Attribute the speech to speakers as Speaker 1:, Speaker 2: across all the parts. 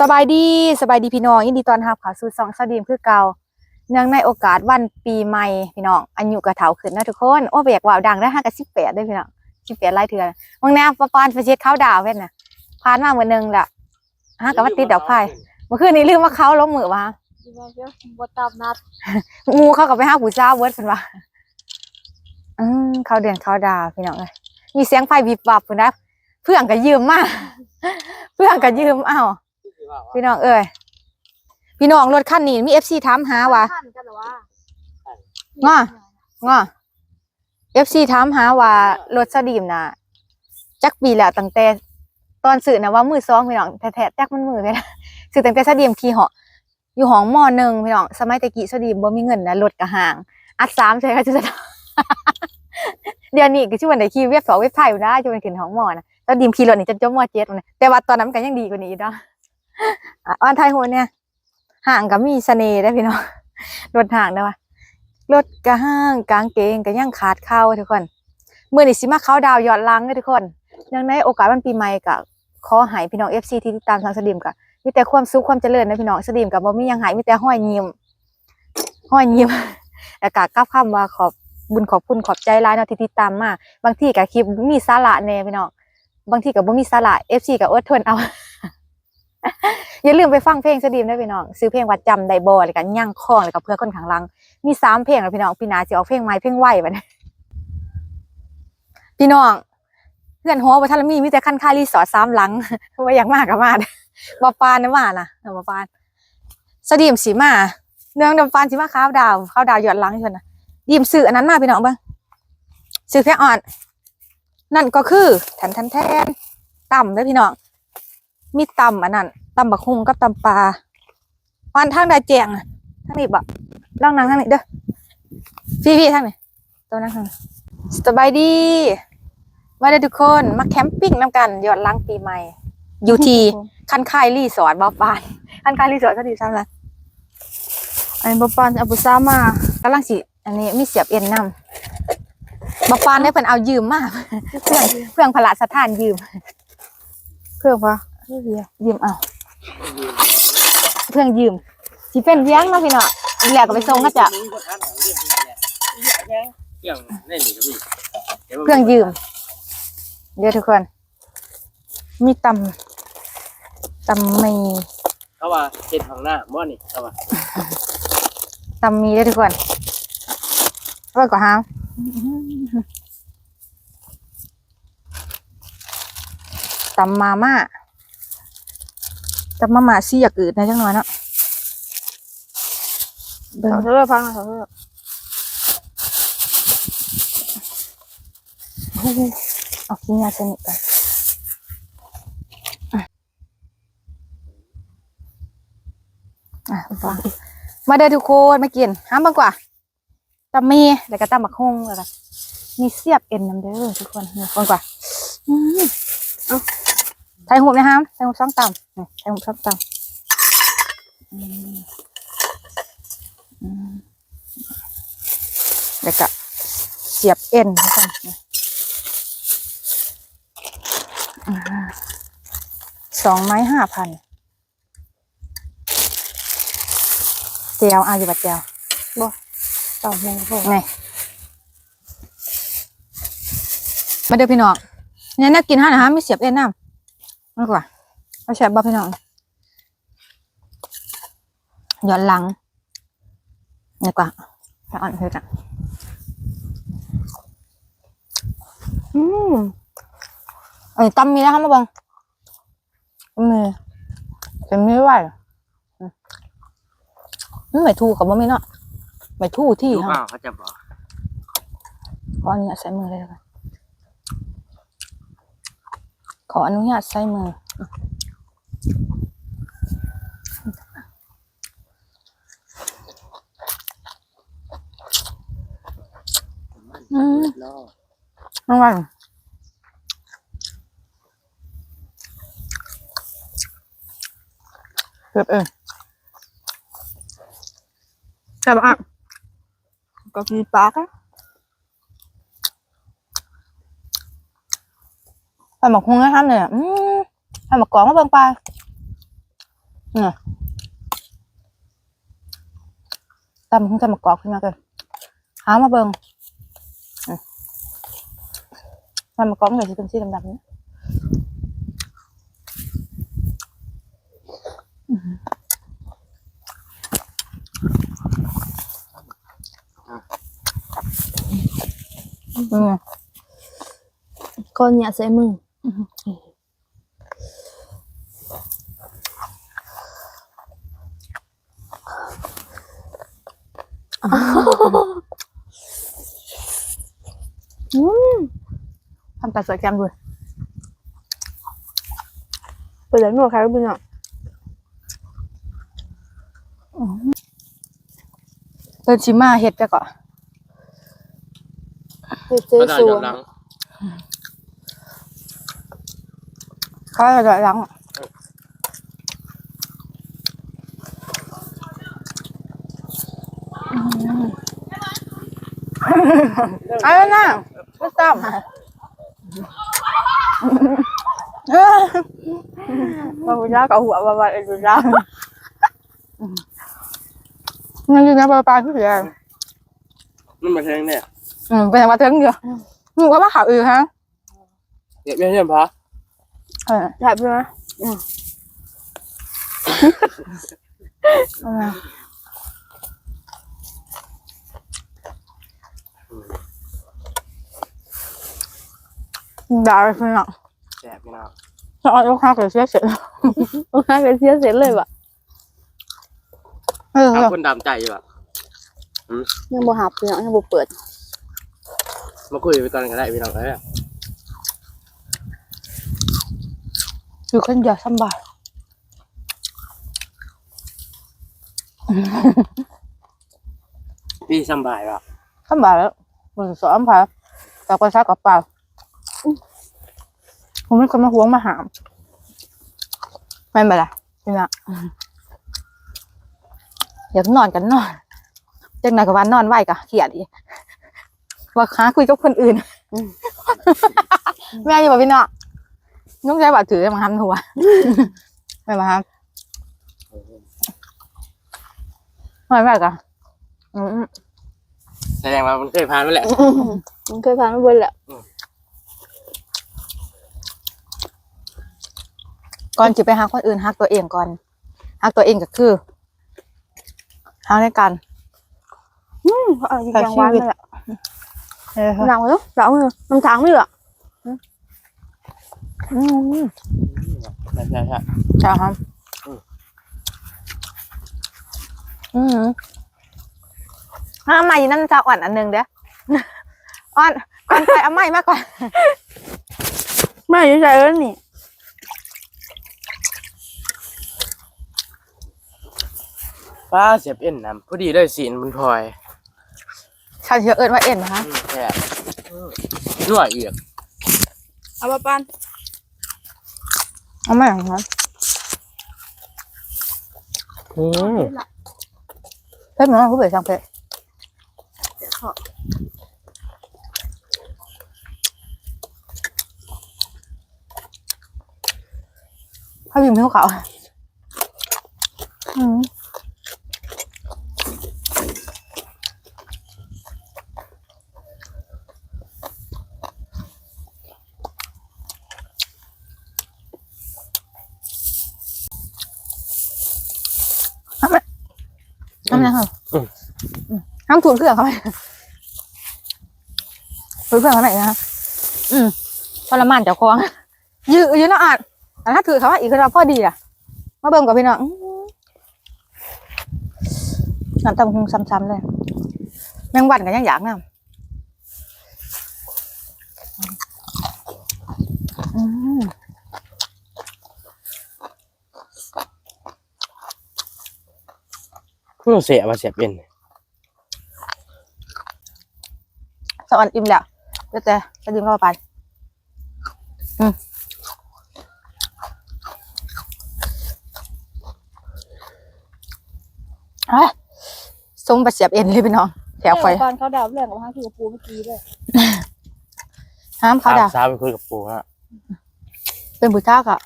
Speaker 1: สบายดีสบายดีพี่น้องยินดีต้อนรับเข้าสู่ซองสดีมคือเก่าเนื่องในโอกาสวันปีใหม่พี่น้องอายุกระเถาขึ้นนะทุกคนโอ้เบียกว่าวดังได้ห้ากับสิบแปดด้วยพี่น้องสิบแปดไล่เถื่อนบางแนวประปานไปเช็ดข้าวดาวเพื่อนน่ะผ่านมาเมื่อนึงละห้ากับว่าติดดอกไผ่เมื่อคืนนี้ลืมว่าเขาล้มมือมา
Speaker 2: ที่ว่าเดี๋ยวบ่ตามนัด
Speaker 1: งูเข้ากับไปห้าผู้เจ้าเวิร์ดเพิ่นว่าอืมเขาเดือนเขาดาวพี่น้องเลยมีเสียงไฟวิบวับพุ่นนะเพื่อนก็ยืมมาเพื่อนก็ยืมอ้าว พี่น้องเอ้ยพี่น้องรถคันนี้มีเอฟซีถามหาว่า
Speaker 2: ทันกันเหรอวะ
Speaker 1: ง้อง้อเอฟซีถามหาว่ารถสดีมน่ะจักปีแล้วตั้งแต่ตอนสื่อนะว่ามือสองพี่น้องแท้ๆแตกมันมือเลยนะสื่อตั้งแต่สดีมขี่เหาะอยู่ห้องมอหนึ่งพี่น้องสมัยตะกี้สดีมบ่มีเงินนะรถกระห่าง อัดสามใช่ไหมจะเดี๋ยวนี้ก็ชื่อวันไหนขี่เว็บสองเว็บไทยอยู่ได้จะเป็นขึ้นห้องมอนะสดีมขี่รถนี่จะจบมอเจ็ดมันแต่ว่าตอนนั้นมันก็ยังดีกว่านี้อีกเนาะ อะอันไทยโหนเนี่ย ห่างก็มีเสน่ห์ได้พี่น้องรถห่างได้ปะรถกระห้างกางเกงก็ยังขาดเข้าทุกคนเมื่อนี้สิมาเข้าดาวยอดลังเลยทุกคนเนื่องในโอกาสวันปีใหม่ก็ขอให้พี่น้องเอฟซีที่ติดตามทางสดีมก็มีแต่ความสุขความเจริญนะพี่น้องสดีมกับบ่มียังหายมีแต่ห้อยยิ้มห้อยยิ้มแล้วก็กลับคำว่าขอบบุญขอบคุณขอบใจหลายเนาะที่ติดตามมาบางทีก็คลิปมีสาระแน่พี่น้องบางทีก็บ่มีสาระเอฟซีก็อดทนเอา อย่าลืมไปฟังเพลงสดีมด้วยพี่น้อง ซื้อเพลงวัดจำไดบอแล้วกันย่างคล้องแล้วก็เพื่อคนข้างลัง มีสามเพลงแล้วพี่น้องพี่นาจะเอาเพลงใหม่เพลงไหวบัดนี้พี่น้องเพื่อนหัววัฒนมีมีแต่ขั้นค่ารีสอร์ทสามหลังว่าอยากมากกับมาเด้อบอปานนะว่านะเออบอปานสดีมสีมาเนืองดำปานสีมาข้าวดาวข้าวดาวหยอดหลังชนนะดีมซื้ออันนั้นมาพี่น้องบ้างซื้อแค่อ่อน นั่นก็คือแทนแทนแทนต่ำเด้อพี่น้อง มีตำอันนั้นตำบักฮุงกับตำปลาอันทางใดแจงอะทางนี้บะล่องนางทางนี้เด้อพี่พี่ทางนี้ตัวนั่งทางนี้สบายดีมาเด้อทุกคนมาแคมปิ้งน้ำกันยอดล้างปีใหม่อยู่ที่คันคายรีสอร์ทบอปานคันคายรีสอร์ทก็ดีซ้ำละ
Speaker 2: อันนี้บ่ปานเอาบุษามากำ
Speaker 1: ลังสิอันนี้มีเสียบเอ็นนำบอปานได้เพิ่นเอายืมมาเพื่อนเพื่อนพละสถานยืม
Speaker 2: เพื่อว่า
Speaker 1: ยืมเอาเพื่อนยืมสิเป็นเลี้ยงเนาะพี่เนาะอีแหลกก็ไปส่งก็จะ
Speaker 3: เครื่องเล่นหรือพี่
Speaker 1: เครื่องยืมเดี๋ยวทุกคน มีตำตำมี
Speaker 3: เขาว่าเห็ดของหน้าม้อนี่เขาว่า
Speaker 1: ตำมีเด้อทุกคนเอาไว้ก่อนฮะตำมาม่า ตำมาม่าซี่อยากอืดนะจังหน่อยเนาะเบิ่ง
Speaker 2: เขาเลือกพังเขาเลือก
Speaker 1: เอากินยาสนิทก่อนอะอะฟังมาเด้อทุกคนมากินห้ามบังกว่าตำมีแล้วก็ตำบักฮงแล้วก็มีเสียบเอ็นน้ำเด้อทุกคนนี่ฟังกว่าอืมเอาไทยหูบนะฮะไทยหูบช่องต่ำนี่ไทยหูบช่องต่ำอืมอืมแล้วก็เสียบเอ็นทุกคนนี่สองไม้ห้าพันเจียวเอาอยู่บัดเจียว
Speaker 2: ต่อมงพวก
Speaker 1: ไงมาเดี๋ยวพี่น้องเนี่ยน่ากินห้านะฮะไม่เสียบเอ็นน้ำ มากกว่าเอาแฉบบ่พี่น้องย้อนหลังดีกว่าไปอ่อนเพื่อนอืมเอ้ยตำมีแล้วครับมาบังมือเป็นมือไหวเหรออืมมันไม่ถูกกับบ่ไม่เนาะไม่ถูกที่
Speaker 3: รู้เป
Speaker 1: ค่ะ
Speaker 3: ล่าเขาจะบอก
Speaker 1: ขออนุญาตใส่มือเลยค่ะ ขออนุญาตใส่มืออืม
Speaker 3: อ
Speaker 1: น้องวันเกือบเออใช่ปะอะ
Speaker 2: ก็มีปากอะ
Speaker 1: ไปหมกฮงนะครับเนี่ยอืมไปหมกกองมาเบิ่งไปเนี่ยตำคงจะมากรอกขึ้นมาเกินหามาเบิงอืมมันมากรอกมันก็จะเป็นสีดำๆนี่อืม
Speaker 2: ก้อนเนี่ยใส่มือ
Speaker 1: ทำตัดสวยแกมด้วย
Speaker 2: ไปเลยหนวดใครก็เป็นอะ
Speaker 1: เดินชิมาเห็ดไปก่อน
Speaker 2: เฮ็ดเจ๊
Speaker 3: ก็ได้
Speaker 2: สู
Speaker 3: ยองมหลัง
Speaker 1: เขาจะดอยหลังเอาแล้วนะไม่ซ้ำเออ
Speaker 2: มาคุณย่ากับหัวบาบาเอ็นดูย่า
Speaker 1: มันอยู่ในปลาปลาที่เหลือ
Speaker 3: มันมา แทงเนี่ย
Speaker 1: อืมเป็นมาเทิงเดียวหนูก็มาข่าวอื่นฮะ
Speaker 3: เดี๋ยวไม่ใช่พะ
Speaker 1: เออ
Speaker 2: แซ่บใช่ไหม
Speaker 1: เอามาด่าไปเพื่อนอะ
Speaker 3: แสบพี่น้อง
Speaker 1: จะเอาลูกค้าเกิดเสียเสร็จ
Speaker 2: โอ้ยเป็นเสียเสร็จเลยว่ะ
Speaker 1: เออ
Speaker 3: เอาคนดำใจอยู่อะ
Speaker 2: ยังบ่หับเนี่ยยังบ่เปิด
Speaker 3: มาคุยไปก่อนก็ได้พี่น้องเอ้ย
Speaker 1: อยู่คนเดียวสบาย
Speaker 3: พี่สำบายป่ะ
Speaker 1: สบายแล้วมันสอนพาแต่ก็ซักกับเปล่าผมไม่คนมาหวงมาหามไม่เป็นไรพี่นะอยากนอนกันนอนจังไหนกับวันนอนไหวกะเขียดอีกว่าค้าคุยกับคนอื่นแม่อยู่บ่พี่เนาะ นุ๊กใจบ่าถือมาทำหัวไม่มาทำไม่ไหวกะอืม
Speaker 3: แสดงว่ามันเคยผ่านมาแหละ
Speaker 2: มันเคยผ่านมาเบิ่นแหละ
Speaker 1: ก่อนจะไปหาคนอื่นฮักตัวเองก่อนฮักตัวเองก็คือฮักในกัน
Speaker 2: อืมเอาจริงจังหวานเลยอะ
Speaker 1: เออ
Speaker 2: หนังเลยสาวมือน้ำทางไม่เหรอ
Speaker 1: อืม
Speaker 3: ใช่ใช่ใช่
Speaker 1: ใช่ครับอืมห้าใหม่นั่นจะอ่อนอันหนึ่งเด้ออ่อนก่อนไปเอาใหม่มาก่อน
Speaker 2: ไม่ใช่ใจแล้วนี่
Speaker 3: ป้าเสียบเอ็นนะพอดีเลยสีนมันพลอย
Speaker 1: ฉันเชื่อเอิญว่าเอ็นนะคะ
Speaker 3: อืมแซ่บนัวอีก
Speaker 2: เอามาปั้น
Speaker 1: เอาใหม่ของฉัน
Speaker 3: อืม
Speaker 1: เพิ่มน้องผู้เบื่อช่างเพชรถ้าพิมพ์ให้เขาอืม ไมคะห้ามถูนเครื่องเขาไปถูนเครื่องเขาไหนนะคะอืมทรมานเจ้าของยืดยืดแล้วอ่านแต่ถ้าถือเขาว่าอีกคือเราพอดีล่ะมาเบิ่งกับพี่น้องอื้อน้ำตาลคงซ้ำๆเลยแมงวันกันยังอยากน้ำอืม
Speaker 3: เพิ่งเสียมาเสียบเอ็น
Speaker 1: สวรรค์อิ่มแล้วเดี๋ยวแต่จะดื่มเข้าไปอืมอะส้มปลาเสียบเอ็นเลยพี่น้อง แถวไฟ
Speaker 2: ตอนเขาดาวแรงกับห้างที่กับปูเมื่อกี้ด้วย
Speaker 1: ห้ามเขาด่า
Speaker 3: สาวไปคุยกับปูฮะ
Speaker 1: เป็นผู้ชายอะ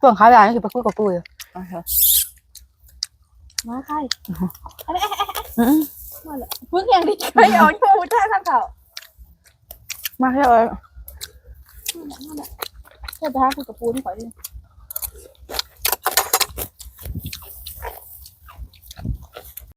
Speaker 1: ช่วงเขาด่านี่คือไปคุยกับปุ้ยโอเค
Speaker 2: มาใครมาเลยเพิ่งยังดิใครเอาชูแท้ทางเก่า
Speaker 1: มาแค่เอ้ย
Speaker 2: แค่ไปหาคุณกับปูนี่ขอยดิ